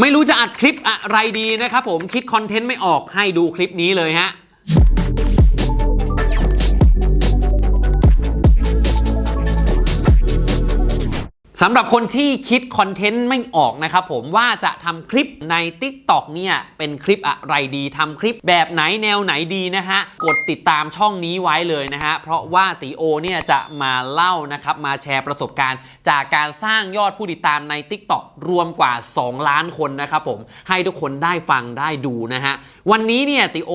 ไม่รู้จะอัดคลิปอะไรดีนะครับผมคิดคอนเทนต์ไม่ออกให้ดูคลิปนี้เลยฮะ สำหรับคนที่คิดคอนเทนต์ไม่ออกนะครับผมว่าจะทำคลิปใน TikTok เนี่ยเป็นคลิปอะไรดีทำคลิปแบบไหนแนวไหนดีนะฮะ กดติดตามช่องนี้ไว้เลยนะฮะ เพราะว่าติโอเนี่ยจะมาเล่านะครับมาแชร์ประสบการณ์ จากการสร้างยอดผู้ติดตามใน TikTok รวมกว่า 2 ล้านคนนะครับผมให้ทุกคนได้ฟังได้ดูนะฮะ วันนี้เนี่ยติโอ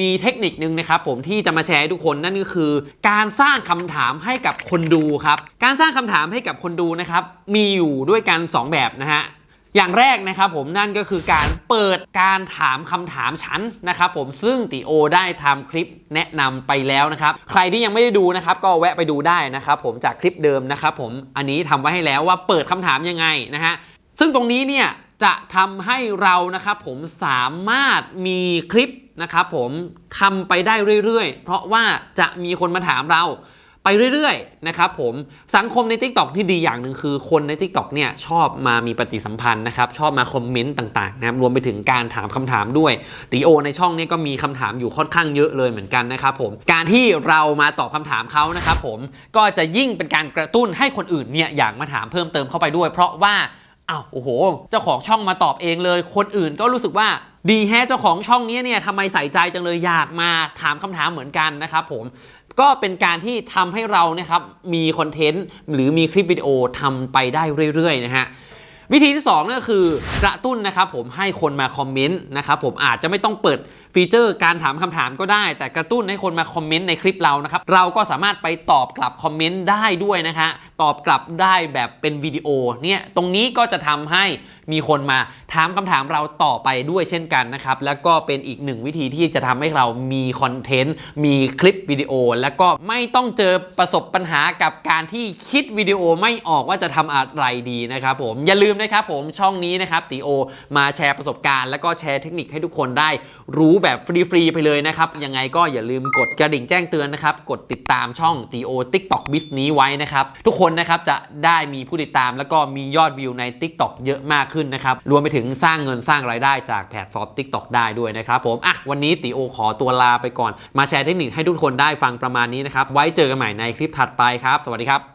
มีเทคนิคนึงนะครับผมที่จะมาแชร์ให้ทุกคนนั่นก็คือ การสร้างคำถามให้กับคนดูครับการสร้างคำถามให้กับคนดูนะครับมีอยู่ด้วยกัน 2 แบบนะฮะอย่างแรกนะครับผมนั่นก็คือการเปิดการถามคำถามฉันนะครับผมซึ่งติโอได้ทำคลิปแนะนำไปแล้วนะครับ ใครที่ยังไม่ได้ดูนะครับก็แวะไปดูได้นะครับผมจากคลิปเดิมนะครับผมอันนี้ทำไว้ให้แล้วว่าเปิดคำถามยังไงนะฮะซึ่งตรงนี้เนี่ยจะทำให้เรานะครับผมสามารถมีคลิปนะครับผมทำไปได้เรื่อยๆ เพราะว่าจะมีคนมาถามเรา ไปเรื่อยๆนะครับผมสังคมใน Tik t o อกที่ดีอย่างหนึ่งคือคนใน Tik t o อกเนี่ยชอบมามีปฏิสัมพันธ์นะครับชอบมาคอมเมนต์ต่างๆนะครับรวมไปถึงการถามคำถามด้วยตีโอในช่องนี้ก็มีคำถามอยู่ค่อนข้างเยอะเลยเหมือนกันนะครับผมการที่เรามาตอบคำถามเขานะครับผมก็จะยิ่งเป็นการกระตุ้นให้คนอื่นเนี่ยอยากมาถามเพิ่มเติมเข้าไปด้วย เพราะว่า อ้าวโอ้โห เจ้าของช่องมาตอบเองเลย คนอื่นก็รู้สึกว่าดีแฮะเจ้าของช่องนี้เนี่ยทำไมใส่ใจจังเลยอยากมาถามคำถามเหมือนกันนะครับผมก็เป็นการที่ทำให้เรานะครับมีคอนเทนต์หรือมีคลิปวิดีโอทำไปได้เรื่อยๆนะฮะ วิธีที่2นั่นก็คือกระตุ้นนะครับผมให้คนมาคอมเมนต์นะครับผมอาจจะไม่ต้องเปิดฟีเจอร์การถามคำถามก็ได้ แต่กระตุ้นให้คนมาคอมเมนต์ในคลิปเรานะครับเราก็สามารถไปตอบกลับคอมเมนต์ได้ด้วยนะคะตอบกลับได้แบบเป็นวิดีโอเนี่ยตรงนี้ก็จะทำให้มีคนมาถามคำถามเราต่อไปด้วยเช่นกันนะครับแล้วก็เป็นอีกหนึ่งวิธีที่จะทำให้เรามีคอนเทนต์มีคลิปวิดีโอ แล้วก็ไม่ต้องเจอประสบปัญหากับการที่คิดวิดีโอไม่ออกว่าจะทำอะไรดีนะครับผมอย่าลืมนะครับผมช่องนี้นะครับตีโอ มาแชร์ประสบการณ์ แล้วก็แชร์เทคนิคให้ทุกคนได้รู้แบบฟรี ๆ ไปเลยนะครับ ยังไงก็อย่าลืมกดกระดิ่งแจ้งเตือนนะครับ กดติดตามช่องตีโอ TikTok b i z นี้ไว้นะครับ ทุกคนนะครับจะได้มีผู้ติดตามแล้วก็มียอดวิวใน TikTok เยอะมากขึ้นนะครับ รวมไปถึงสร้างเงินสร้างรายได้จากแพลตฟอร์ม TikTok ได้ด้วยนะครับผมอะวันนี้ตีโอขอตัวลาไปก่อน มาแชร์เทคนิคให้ทุกคนได้ฟังประมาณนี้นะครับไว้เจอกันใหม่ในคลิปถัดไปครับ สวัสดีครับ